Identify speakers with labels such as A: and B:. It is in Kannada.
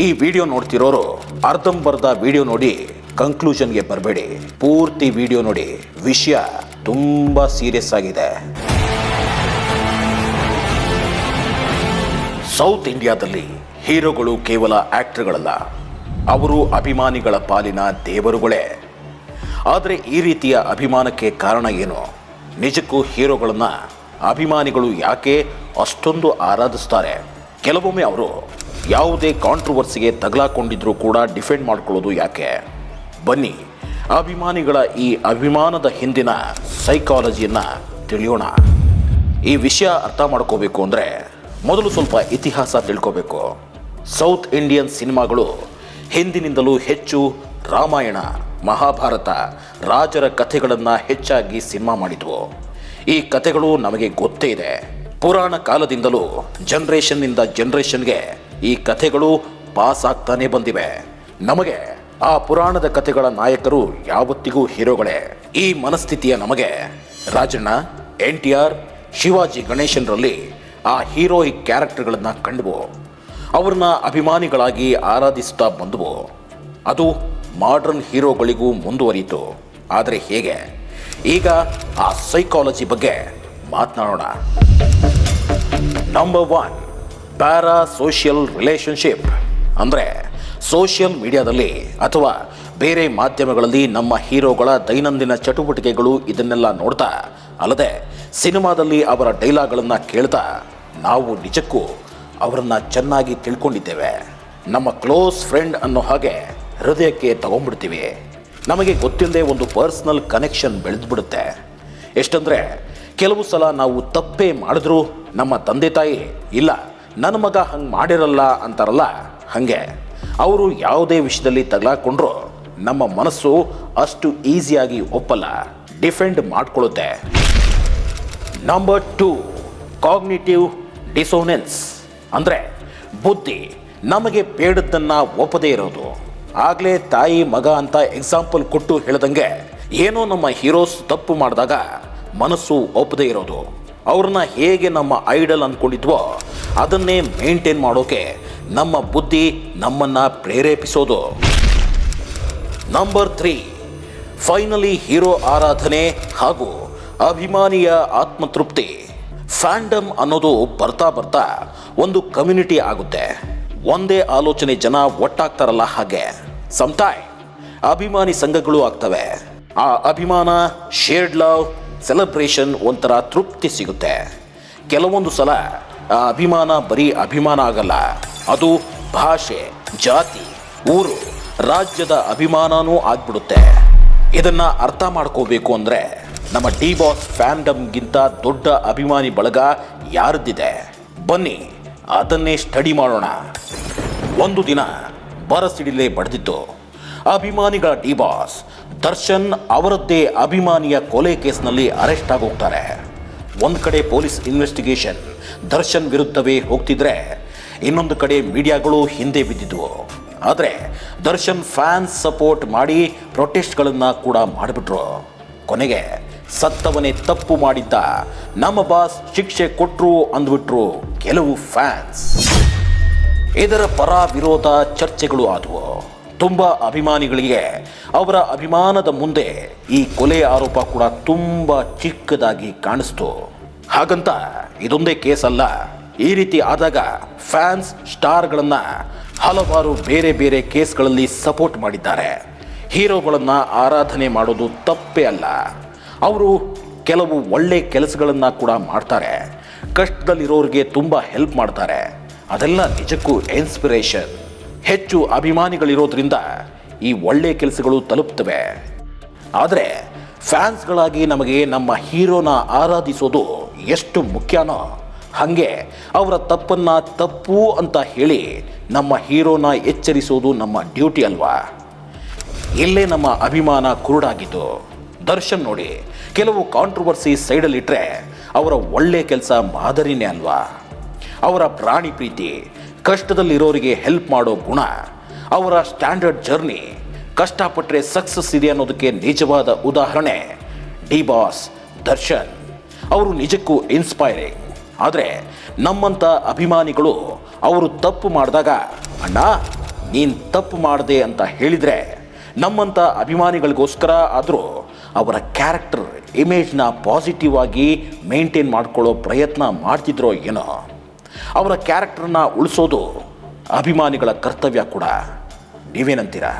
A: ಈ ವಿಡಿಯೋ ನೋಡ್ತಿರೋರು ಅರ್ಧಂಬರ್ಧ ವಿಡಿಯೋ ನೋಡಿ ಕನ್ಕ್ಲೂಷನ್ಗೆ ಬರಬೇಡಿ. ಪೂರ್ತಿ ವಿಡಿಯೋ ನೋಡಿ. ವಿಷಯ ತುಂಬ ಸೀರಿಯಸ್ ಆಗಿದೆ. ಸೌತ್ ಇಂಡಿಯಾದಲ್ಲಿ ಹೀರೋಗಳು ಕೇವಲ ಆಕ್ಟರ್ಗಳಲ್ಲ, ಅವರು ಅಭಿಮಾನಿಗಳ ಪಾಲಿನ ದೇವರುಗಳೇ. ಆದರೆ ಈ ರೀತಿಯ ಅಭಿಮಾನಕ್ಕೆ ಕಾರಣ ಏನು? ನಿಜಕ್ಕೂ ಹೀರೋಗಳನ್ನು ಅಭಿಮಾನಿಗಳು ಯಾಕೆ ಅಷ್ಟೊಂದು ಆರಾಧಿಸ್ತಾರೆ? ಕೆಲವೊಮ್ಮೆ ಅವರು ಯಾವುದೇ ಕಾಂಟ್ರವರ್ಸಿಗೆ ತಗಲಾಕೊಂಡಿದ್ರೂ ಕೂಡ ಡಿಫೆಂಡ್ ಮಾಡ್ಕೊಳ್ಳೋದು ಯಾಕೆ? ಬನ್ನಿ, ಅಭಿಮಾನಿಗಳ ಈ ಅಭಿಮಾನದ ಹಿಂದಿನ ಸೈಕಾಲಜಿಯನ್ನು ತಿಳಿಯೋಣ. ಈ ವಿಷಯ ಅರ್ಥ ಮಾಡ್ಕೋಬೇಕು ಅಂದರೆ ಮೊದಲು ಸ್ವಲ್ಪ ಇತಿಹಾಸ ತಿಳ್ಕೋಬೇಕು. ಸೌತ್ ಇಂಡಿಯನ್ ಸಿನಿಮಾಗಳು ಹಿಂದಿನಿಂದಲೂ ಹೆಚ್ಚು ರಾಮಾಯಣ, ಮಹಾಭಾರತ, ರಾಜರ ಕಥೆಗಳನ್ನು ಹೆಚ್ಚಾಗಿ ಸಿನಿಮಾ ಮಾಡಿದ್ವು. ಈ ಕಥೆಗಳು ನಮಗೆ ಗೊತ್ತೇ ಇದೆ. ಪುರಾಣ ಕಾಲದಿಂದಲೂ ಜನ್ರೇಷನ್ನಿಂದ ಜನ್ರೇಷನ್ಗೆ ಈ ಕಥೆಗಳು ಪಾಸ್ ಆಗ್ತಾನೆ ಬಂದಿವೆ. ನಮಗೆ ಆ ಪುರಾಣದ ಕಥೆಗಳ ನಾಯಕರು ಯಾವತ್ತಿಗೂ ಹೀರೋಗಳೇ. ಈ ಮನಸ್ಥಿತಿಯ ನಮಗೆ Rajanna, N T R, Shivaji ಗಣೇಶನ್ರಲ್ಲಿ ಆ ಹೀರೋಯಿಕ್ ಕ್ಯಾರೆಕ್ಟರ್ಗಳನ್ನು ಕಂಡುವು ಅವ್ರನ್ನ ಅಭಿಮಾನಿಗಳಾಗಿ ಆರಾಧಿಸ್ತಾ ಬಂದವು ಅದು ಮಾಡ್ರನ್ ಹೀರೋಗಳಿಗೂ ಮುಂದುವರಿಯಿತು. ಆದರೆ ಹೇಗೆ? ಈಗ ಆ ಸೈಕಾಲಜಿ ಬಗ್ಗೆ ಮಾತನಾಡೋಣ. Number one para social relationship ಅಂದರೆ ಸೋಷಿಯಲ್ ಮೀಡಿಯಾದಲ್ಲಿ ಅಥವಾ ಬೇರೆ ಮಾಧ್ಯಮಗಳಲ್ಲಿ ನಮ್ಮ ಹೀರೋಗಳ ದೈನಂದಿನ ಚಟುವಟಿಕೆಗಳು ಇದನ್ನೆಲ್ಲ ನೋಡ್ತಾ, ಅಲ್ಲದೆ ಸಿನಿಮಾದಲ್ಲಿ ಅವರ ಡೈಲಾಗ್ಗಳನ್ನು ಕೇಳ್ತಾ ನಾವು ನಿಜಕ್ಕೂ ಅವರನ್ನು ಚೆನ್ನಾಗಿ ತಿಳ್ಕೊಂಡಿದ್ದೇವೆ. ನಮ್ಮ ಕ್ಲೋಸ್ ಫ್ರೆಂಡ್ ಅನ್ನೋ ಹಾಗೆ ಹೃದಯಕ್ಕೆ ತಗೊಂಡ್ಬಿಡ್ತೀವಿ. ನಮಗೆ ಗೊತ್ತಿಲ್ಲದೆ ಒಂದು ಪರ್ಸ್ನಲ್ ಕನೆಕ್ಷನ್ ಬೆಳೆದ್ಬಿಡುತ್ತೆ. ಎಷ್ಟಂದರೆ ಕೆಲವು ಸಲ ನಾವು ತಪ್ಪೇ ಮಾಡಿದ್ರೂ ನಮ್ಮ ತಂದೆ ತಾಯಿ ಇಲ್ಲ ನನ್ನ ಮಗ ಹಂಗೆ ಮಾಡಿರಲ್ಲ ಅಂತಾರಲ್ಲ, ಹಾಗೆ. ಅವರು ಯಾವುದೇ ವಿಷಯದಲ್ಲಿ ತಗಲಾಕೊಂಡ್ರು ನಮ್ಮ ಮನಸ್ಸು ಅಷ್ಟು ಈಸಿಯಾಗಿ ಒಪ್ಪಲ್ಲ, ಡಿಫೆಂಡ್ ಮಾಡ್ಕೊಳ್ಳುತ್ತೆ. ನಂಬರ್ ಟೂ ಕಾಗ್ನಿಟಿವ್ ಡಿಸೋನೆನ್ಸ್ ಅಂದರೆ ಬುದ್ಧಿ ನಮಗೆ ಬೇಡದ್ದನ್ನು ಒಪ್ಪದೇ ಇರೋದು. ಆಗಲೇ ತಾಯಿ ಮಗ ಅಂತ ಎಕ್ಸಾಂಪಲ್ ಕೊಟ್ಟು ಹೇಳ್ದಂಗೆ ಏನೋ ನಮ್ಮ ಹೀರೋಸ್ ತಪ್ಪು ಮಾಡಿದಾಗ ಮನಸ್ಸು ಒಪ್ಪದೇ ಇರೋದು. ಅವ್ರನ್ನ ಹೇಗೆ ನಮ್ಮ ಐಡಲ್ ಅಂದ್ಕೊಂಡಿದ್ವೋ ಅದನ್ನೇ ಮೇಂಟೈನ್ ಮಾಡೋಕೆ ನಮ್ಮ ಬುದ್ಧಿ ನಮ್ಮನ್ನು ಪ್ರೇರೇಪಿಸೋದು. ನಂಬರ್ ತ್ರೀ, ಫೈನಲಿ ಹೀರೋ ಆರಾಧನೆ ಹಾಗೂ ಅಭಿಮಾನಿಯ ಆತ್ಮತೃಪ್ತಿ. ಫ್ಯಾಂಡಮ್ ಅನ್ನೋದು ಬರ್ತಾ ಬರ್ತಾ ಒಂದು ಕಮ್ಯುನಿಟಿ ಆಗುತ್ತೆ. ಒಂದೇ ಆಲೋಚನೆ ಜನ ಒಟ್ಟಾಗ್ತಾರಲ್ಲ ಹಾಗೆ. ಸಮಟೈಮ್ ಅಭಿಮಾನಿ ಸಂಘಗಳು ಆಗ್ತವೆ. ಆ ಅಭಿಮಾನ ಶೇರ್ಡ್ ಲವ್ ಸೆಲೆಬ್ರೇಷನ್ ಒಂಥರ ತೃಪ್ತಿ ಸಿಗುತ್ತೆ. ಕೆಲವೊಂದು ಸಲ ಆ ಅಭಿಮಾನ ಬರೀ ಅಭಿಮಾನ ಆಗಲ್ಲ, ಅದು ಭಾಷೆ, ಜಾತಿ, ಊರು, ರಾಜ್ಯದ ಅಭಿಮಾನನೂ ಆಗ್ಬಿಡುತ್ತೆ. ಇದನ್ನು ಅರ್ಥ ಮಾಡ್ಕೋಬೇಕು ಅಂದರೆ ನಮ್ಮ ಡಿ ಬಾಸ್ ಫ್ಯಾಂಡಮ್ಗಿಂತ ದೊಡ್ಡ ಅಭಿಮಾನಿ ಬಳಗ ಯಾರದ್ದಿದೆ ಬನ್ನಿ, ಅದನ್ನೇ ಸ್ಟಡಿ ಮಾಡೋಣ. ಒಂದು ದಿನ ಬರಸಿಡಿಲೇ ಬಡ್ದಿತ್ತು ಅಭಿಮಾನಿಗಳ ಡಿ ಬಾಸ್ ದರ್ಶನ್ ಅವರದ್ದೇ ಅಭಿಮಾನಿಯ ಕೊಲೆ ಕೇಸ್ನಲ್ಲಿ ಅರೆಸ್ಟ್ ಆಗೋಗ್ತಾರೆ. ಒಂದು ಕಡೆ ಪೊಲೀಸ್ ಇನ್ವೆಸ್ಟಿಗೇಷನ್ ದರ್ಶನ್ ವಿರುದ್ಧವೇ ಹೋಗ್ತಿದ್ರೆ ಇನ್ನೊಂದು ಕಡೆ ಮೀಡಿಯಾಗಳು ಹಿಂದೆ ಬಿದ್ದಿದ್ವು. ಆದರೆ ದರ್ಶನ್ ಫ್ಯಾನ್ಸ್ ಸಪೋರ್ಟ್ ಮಾಡಿ ಪ್ರೊಟೆಸ್ಟ್ಗಳನ್ನು ಕೂಡ ಮಾಡಿಬಿಟ್ರು. ಕೊನೆಗೆ ಸತ್ತವನೇ ತಪ್ಪು ಮಾಡಿದ್ದ ನಮ್ಮ ಬಾಸ್ ಶಿಕ್ಷೆ ಕೊಟ್ಟರು ಅಂದ್ಬಿಟ್ರು ಕೆಲವು ಫ್ಯಾನ್ಸ್. ಇದರ ಪರ ವಿರೋಧ ಚರ್ಚೆಗಳು ಆದವು. ತುಂಬ ಅಭಿಮಾನಿಗಳಿಗೆ ಅವರ ಅಭಿಮಾನದ ಮುಂದೆ ಈ ಕೊಲೆ ಆರೋಪ ಕೂಡ ತುಂಬ ಚಿಕ್ಕದಾಗಿ ಕಾಣಿಸ್ತು. ಹಾಗಂತ ಇದೊಂದೇ ಕೇಸ್ ಅಲ್ಲ ಈ ರೀತಿ ಆದಾಗ ಫ್ಯಾನ್ಸ್, ಸ್ಟಾರ್ಗಳನ್ನು ಹಲವಾರು ಬೇರೆ ಬೇರೆ ಕೇಸ್ಗಳಲ್ಲಿ ಸಪೋರ್ಟ್ ಮಾಡಿದ್ದಾರೆ. ಹೀರೋಗಳನ್ನು ಆರಾಧನೆ ಮಾಡೋದು ತಪ್ಪೇ ಅಲ್ಲ. ಅವರು ಕೆಲವು ಒಳ್ಳೆ ಕೆಲಸಗಳನ್ನು ಕೂಡ ಮಾಡ್ತಾರೆ. ಕಷ್ಟದಲ್ಲಿರೋರಿಗೆ ತುಂಬ ಹೆಲ್ಪ್ ಮಾಡ್ತಾರೆ. ಅದೆಲ್ಲ ನಿಜಕ್ಕೂ ಇನ್ಸ್ಪಿರೇಷನ್. ಹೆಚ್ಚು ಅಭಿಮಾನಿಗಳಿರೋದ್ರಿಂದ ಈ ಒಳ್ಳೆಯ ಕೆಲಸಗಳು ತಲುಪ್ತವೆ. ಆದರೆ ಫ್ಯಾನ್ಸ್ಗಳಾಗಿ ನಮಗೆ ನಮ್ಮ ಹೀರೋನ ಆರಾಧಿಸೋದು ಎಷ್ಟು ಮುಖ್ಯನೋ ಹಾಗೆ ಅವರ ತಪ್ಪನ್ನ ತಪ್ಪು ಅಂತ ಹೇಳಿ ನಮ್ಮ ಹೀರೋನ ಎಚ್ಚರಿಸೋದು ನಮ್ಮ ಡ್ಯೂಟಿ ಅಲ್ವಾ? ಇಲ್ಲೇ ನಮ್ಮ ಅಭಿಮಾನ ಕುರುಡಾಗಿತ್ತು ದರ್ಶನ್ ನೋಡಿ, ಕೆಲವು ಕಾಂಟ್ರವರ್ಸಿ ಸೈಡಲ್ಲಿಟ್ಟರೆ ಅವರ ಒಳ್ಳೆಯ ಕೆಲಸ ಮಾದರಿನೇ ಅಲ್ವಾ? ಅವರ ಪ್ರಾಣಿ ಪ್ರೀತಿ ಕಷ್ಟದಲ್ಲಿರೋರಿಗೆ ಹೆಲ್ಪ್ ಮಾಡೋ ಗುಣ. ಅವರ ಸ್ಟ್ಯಾಂಡರ್ಡ್ ಜರ್ನಿ ಕಷ್ಟಪಟ್ಟರೆ ಸಕ್ಸಸ್ ಇದೆ ಅನ್ನೋದಕ್ಕೆ ನಿಜವಾದ ಉದಾಹರಣೆ ಡಿ ಬಾಸ್ ದರ್ಶನ್. ಅವರು ನಿಜಕ್ಕೂ ಇನ್ಸ್ಪೈರಿಂಗ್ ಆದರೆ ನಮ್ಮಂಥ ಅಭಿಮಾನಿಗಳು ಅವರು ತಪ್ಪು ಮಾಡಿದಾಗ, ಅಣ್ಣ, ನೀನು ತಪ್ಪು ಮಾಡಿದೆ ಅಂತ ಹೇಳಿದರೆ ನಮ್ಮಂಥ ಅಭಿಮಾನಿಗಳಿಗೋಸ್ಕರ ಆದರೂ ಅವರ ಕ್ಯಾರೆಕ್ಟರ್ ಇಮೇಜ್ನ ಪಾಸಿಟಿವ್ ಆಗಿ ಮೇಂಟೈನ್ ಮಾಡ್ಕೊಳ್ಳೋ ಪ್ರಯತ್ನ ಮಾಡ್ತಿದ್ರೋ ಏನೋ. ಅವರ ಕ್ಯಾರೆಕ್ಟರ್ನ ಉಳಿಸೋದು ಅಭಿಮಾನಿಗಳ ಕರ್ತವ್ಯ ಕೂಡ. ನೀವೇನಂತೀರಾ?